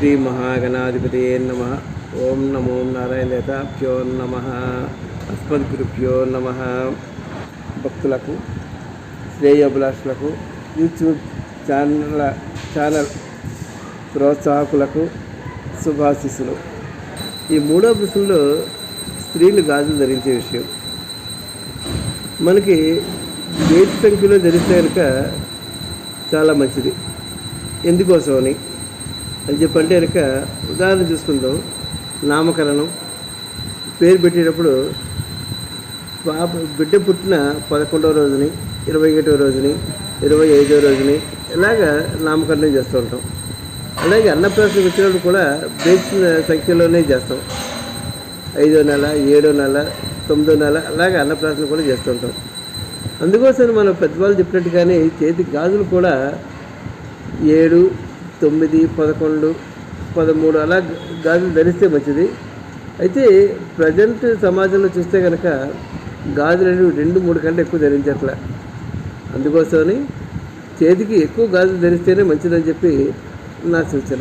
శ్రీ మహాగణాధిపతి నమ ఓం నమో నారాయణతాభ్యో నమ అస్మద్గురుభ్యో నమ భక్తులకు శ్రేయోభిలాషులకు యూట్యూబ్ ఛానల్ ఛానల్ ప్రోత్సాహకులకు శుభాశిస్సులు ఈ మూడో ప్రశ్నలో స్త్రీలు గాజులు ధరించే విషయం. మనకి గేట్ సంఖ్యలో ధరిస్తే కనుక చాలా మంచిది. ఎందుకోసమని? అని చెప్పంటే కనుక ఉదాహరణ చూసుకుందాం. నామకరణం. పేరు పెట్టేటప్పుడు పాప బిడ్డ పుట్టిన పదకొండవ రోజుని ఇరవై ఒకటో రోజుని ఇరవై ఐదో రోజుని ఇలాగా నామకరణం చేస్తూ ఉంటాం. అలాగే అన్నప్రాసనకు వచ్చినప్పుడు కూడా బేస్ సంఖ్యలోనే చేస్తాం. ఐదో నెల ఏడో నెల తొమ్మిదో నెల అలాగే అన్నప్రాసన కూడా చేస్తుంటాం అందుకోసం మనం పెద్దవాళ్ళు చెప్పినట్టుగానే చేతి గాజులు కూడా ఏడు తొమ్మిది పదకొండు పదమూడు అలా గాజులు ధరిస్తే మంచిది. అయితే ప్రజెంట్ సమాజంలో చూస్తే కనుక గాజులు అనేవి రెండు మూడు కంటే ఎక్కువ ధరించట్లే. అందుకోసమని చేతికి ఎక్కువ గాజులు ధరిస్తేనే మంచిదని చెప్పి నా సూచన.